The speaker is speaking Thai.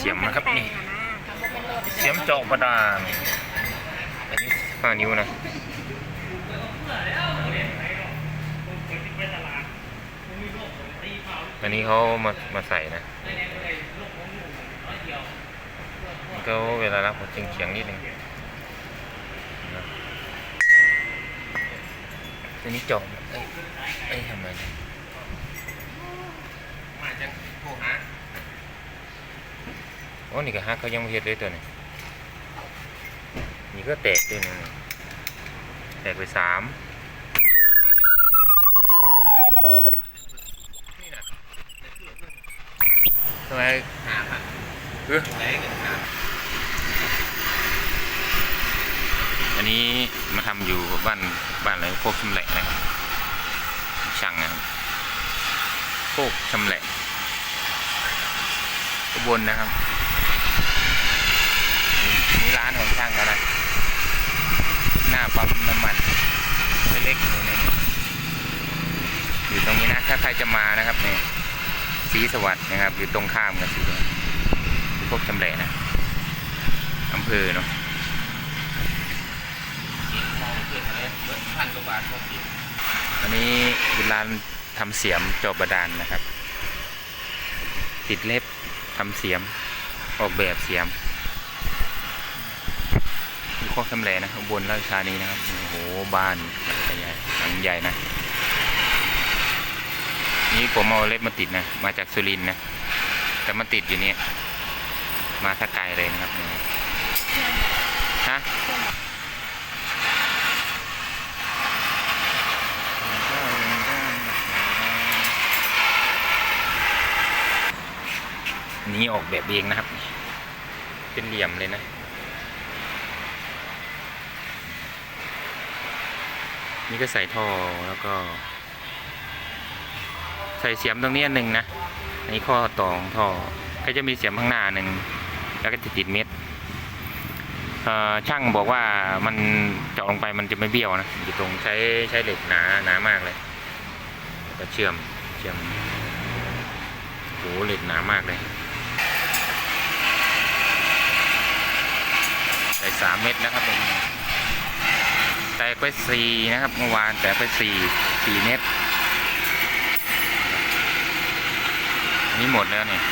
เสียมนะครับนี่เสียมเจาะประดานอันนี้ห้านิ้วนะอันนี้เขามามาใส่นะก็เวลารับมันเฉียงๆนิดนึงอันนี้จาะเอ้ยเอ้ยทำไมมาจังโทรหา อ้นี่ก็ฮักเขายังไม่เฮ็ดเลยตัวนี้นี่ก็แตกด้วยนะแตกไปสามทำไมเอออันนี้มาทำอยู่บ้านบ้านอะไรโคกชำแหละนะครับช่างนะครับโคกชำแหละอุบลนะครับ นี่ร้านของช่างเขานะหน้าปั๊มน้ำมันเล็กๆอยู่ในนี้อยู่ตรงนี้นะ ถ้าใครจะมานะครับเนี่ยสีสวัสด์นะครับ อยู่ตรงข้ามกับสีสวัสดิ์อยู่พวกจำแหละนะอำเภอเนาะอันนี้เป็นร้านทำเสียมจอบประดานนะครับ ติดเล็บทำเสียม ออกแบบเสียมอยู่ ข้อคำแหลนะข้างบนราชธานีนะครับ โอ้โห บ้านใหญ่หลังใหญ่นะ นี่ผมเอาเล็บมาติดนะ มาจากสุรินนะ แต่มาติดอยู่นี่มาถ้าไกลเลยนะครับนี่ฮะนนี้ออกแบบเองนะครับ เป็นเหลี่ยมเลยนะ นี่ก็ใส่ท่อแล้วก็ ใส่เสียมตรงนี้อันหนึ่งนะอันนี้ข้อต่อของท่อก็จะมีเสียมข้างหน้าหนึ่งแล้วก็จะติดเม็ดเอ่อช่างบอกว่ามันเจาะลงไปมันจะไม่เบี้ยวนะอยู่ตรงใช้ใช้เหล็กหนาหนามากเลยแล้วก็เชื่อมเชื่อมโหเหล็กหนามากเลยใส่สามเม็ดนะครับผม แตกไปสี่นะครับเมื่อวานแตกไปสี่สี่เน็ตนนี้หมดแล้วเนี่ย